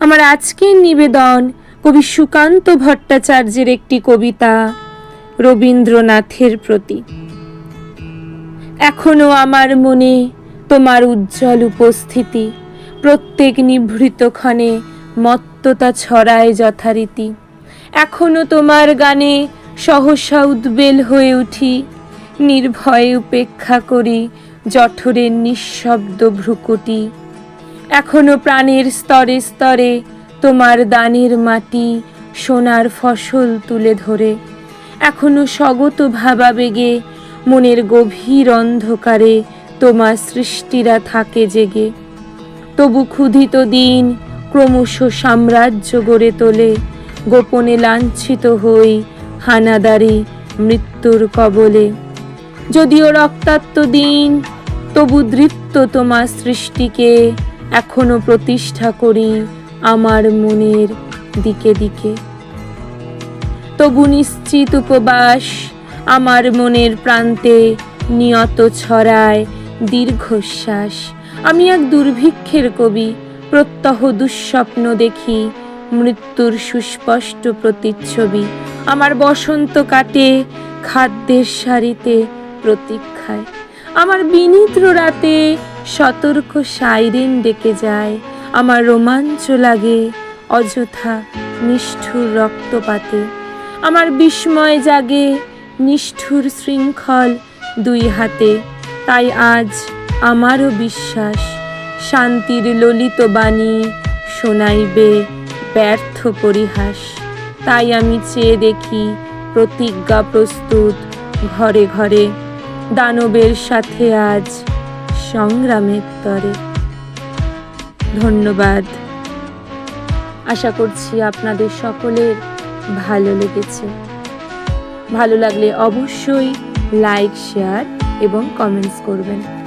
আমার আজকের নিবেদন কবি সুকান্ত ভট্টাচার্যের একটি কবিতা, রবীন্দ্রনাথের প্রতি। এখনও আমার মনে তোমার উজ্জ্বল উপস্থিতি, প্রত্যেক নিভৃত ক্ষণে মত্ততা ছড়ায় যথারীতি। এখনও তোমার গানে সহসা উদ্বেল হয়ে উঠি, নির্ভয়ে উপেক্ষা করি জঠরের নিঃশব্দ ভ্রুকুটি। এখনও প্রাণের স্তরে স্তরে তোমার দানের মাটি সোনার ফসল তুলে ধরে। এখনও স্বগত ভাবাবেগে, মনের গভীর অন্ধকারে তোমার সৃষ্টিরা থাকে জেগে। তবু ক্ষুধিত দিন ক্রমশ সাম্রাজ্য গড়ে তোলে। গোপনে লাঞ্ছিত হই হানাদারি মৃত্যুর কবলে। যদিও রক্তাক্ত দিন, তবু দৃপ্ত তোমার সৃষ্টিকে এখনও প্রতিষ্ঠা করি আমার মনের দিকে দিকে। তবু নিশ্চিত উপবাস আমার মনের প্রান্তে নিয়ত ছড়ায় দীর্ঘশ্বাস। আমি এক দুর্ভিক্ষের কবি, প্রত্যহ দুঃস্বপ্ন দেখি মৃত্যুর সুস্পষ্ট প্রতিচ্ছবি। আমার বসন্ত কাটে খাদ্যের সারিতে প্রতীক্ষায়। আমার বিনিদ্র রাতে সতর্ক সাইরেন ডেকে যায়। আমার রোমাঞ্চ লাগে অযথা নিষ্ঠুর রক্তপাতে। আমার বিস্ময় জাগে নিষ্ঠুর শৃঙ্খল দুই হাতে। তাই আজ আমারও বিশ্বাস, শান্তির ললিত বাণী শোনাইবে ব্যর্থ পরিহাস। তাই আমি চেয়ে দেখি প্রতিজ্ঞা প্রস্তুত ঘরে ঘরে। দানবের সাথে আজ সংগ্রামের তরে। ধন্যবাদ। আশা করছি আপনাদের সকলের ভালো লেগেছে। ভালো লাগলে অবশ্যই লাইক, শেয়ার এবং কমেন্টস করবেন।